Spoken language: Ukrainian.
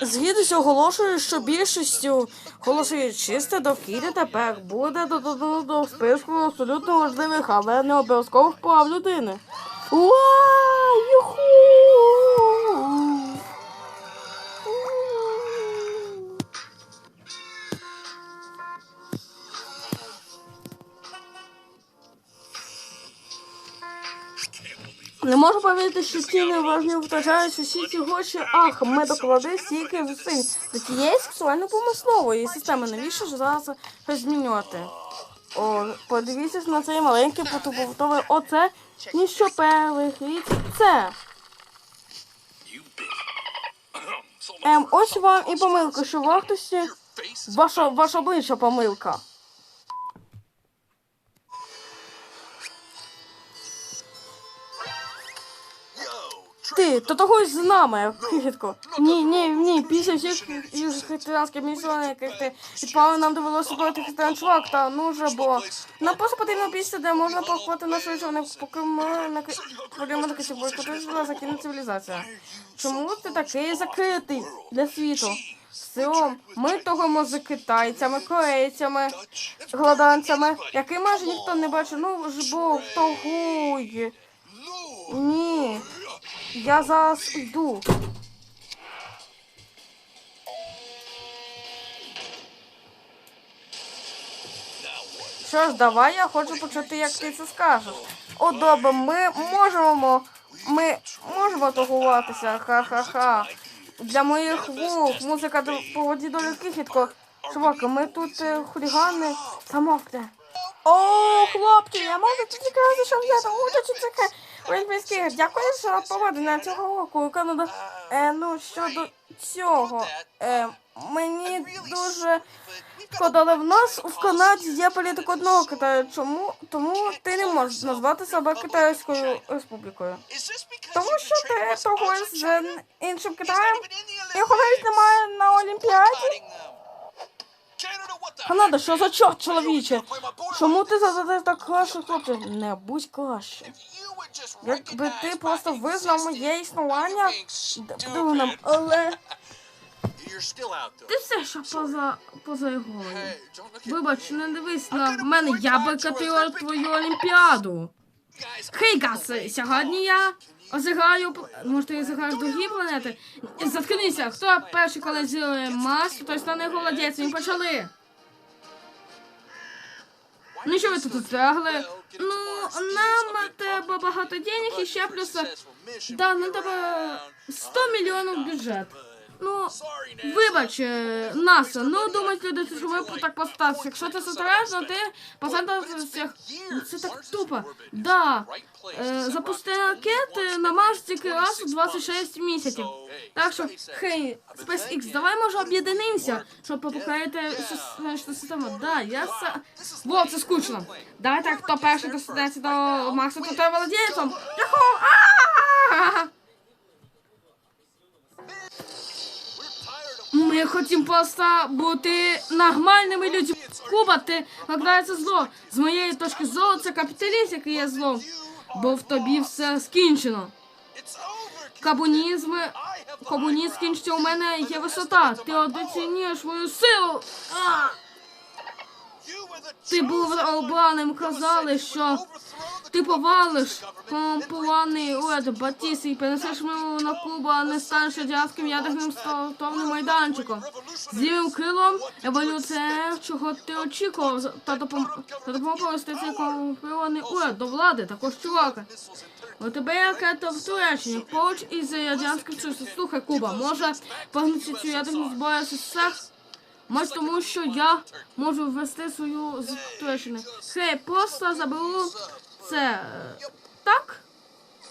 З оголошую, що більшістю голосують чисте довкілля тепер буде додано до списку абсолютно важливих, але не обов'язкових прав людини. Уа! Юху! Не можу повірити, що ці неважні втрачають усі ці гроші. Ах, ми доклади стільки зусиль до тієї сексуально помислової системи. Навіщо ж зараз щось змінювати? О, подивіться на цей маленький потуповтовий оце ніщо перехід це. Ем, ось вам і помилка, що вартості ваша, ваша обличчя помилка. Ти, то того з нами, крихітко. Ні, ні, ні, після всіх южних християнських місіонів, яких ти відправив, нам довелося бити християн чувак, та ну же, бо нам просто потрібно місце, де можна поховати нашу човни, поки ми на ми на кисі закинуть цивілізація. Чому ти такий закритий для світу? Все, ми торгуємо з китайцями, корейцями, голоданцями, який майже ніхто не бачив. Ну ж бо торгуй. Ні. Я зараз йду. Що ж, давай я хочу почути, як ти це скажеш. О, добре, ми можемо. Ми можемо торгуватися. Ха-ха-ха. Для моїх вух, музика до поводі долі кихітко. Чуваки, ми тут е, хулігани замовкне. О, хлопці, я можу тільки що взяти участь у цих олімпійських. Дякую за проведення цього року. Канада. Е, ну, щодо цього, е, мені дуже шкода, в нас в Канаді є політика одного Китаю. Чому? Тому ти не можеш назвати себе Китайською республікою. Тому що ти торгуєш з іншим Китаєм, і навіть немає на Олімпіаді. Канада, що за чорт, чоловіче? Чому ти задаєш так краще, хлопче? Не будь краще. Якби ти просто визнав моє існування, дивним, але ти все ще поза поза грою. Вибач, не дивись на мене, я бойкотував твою олімпіаду. Хей, Гас, сьогодні я озигаю... Може, ти зіграєш другі планети? Заткнися, хто перший коли зіле Марс, той стане голодець, ми почали. Ну що ви тут стягли? Ну, нам треба багато денег і ще плюс... Да, нам треба 100 мільйонів бюджет. Ну, вибач, е, НАСА, ну думають люди, що ви так постався. Якщо ти сутережно, ти посадився. Це так тупо. Да. Е, запусти ракети на Марс тільки раз у 26 місяців. Так що, хей, SpaceX, давай може об'єднанимося, щоб покорити сонячну систему. Да, я са... Во, це скучно. Давай так, хто перший достанеться до Марсу, то той володієцом. Яху! А-а-а! Ми хочемо просто бути нормальними людьми. Куба, ти наглядається зло. З моєї точки зору, це капіталізм, який є злом. Бо в тобі все скінчено. Кабунізм, комунізм скінчиться, у мене є висота. Ти одоцінюєш мою силу. Ти був обраним, казали, що ти повалиш компований уряд Батіс і перенесеш милу на Кубу, а не станеш радянським ядерним стартовним майданчиком. З лівим крилом еволюція, чого ти очікував, та допомогу повести цей компований уряд до влади, також чувака. У тебе ракета в Туреччині, поруч із радянським Союзом. Слухай, Куба, може погнути цю ядерну зброю СССР? Може, тому що я можу ввести свою з. Хей, просто заберу це. е, Так?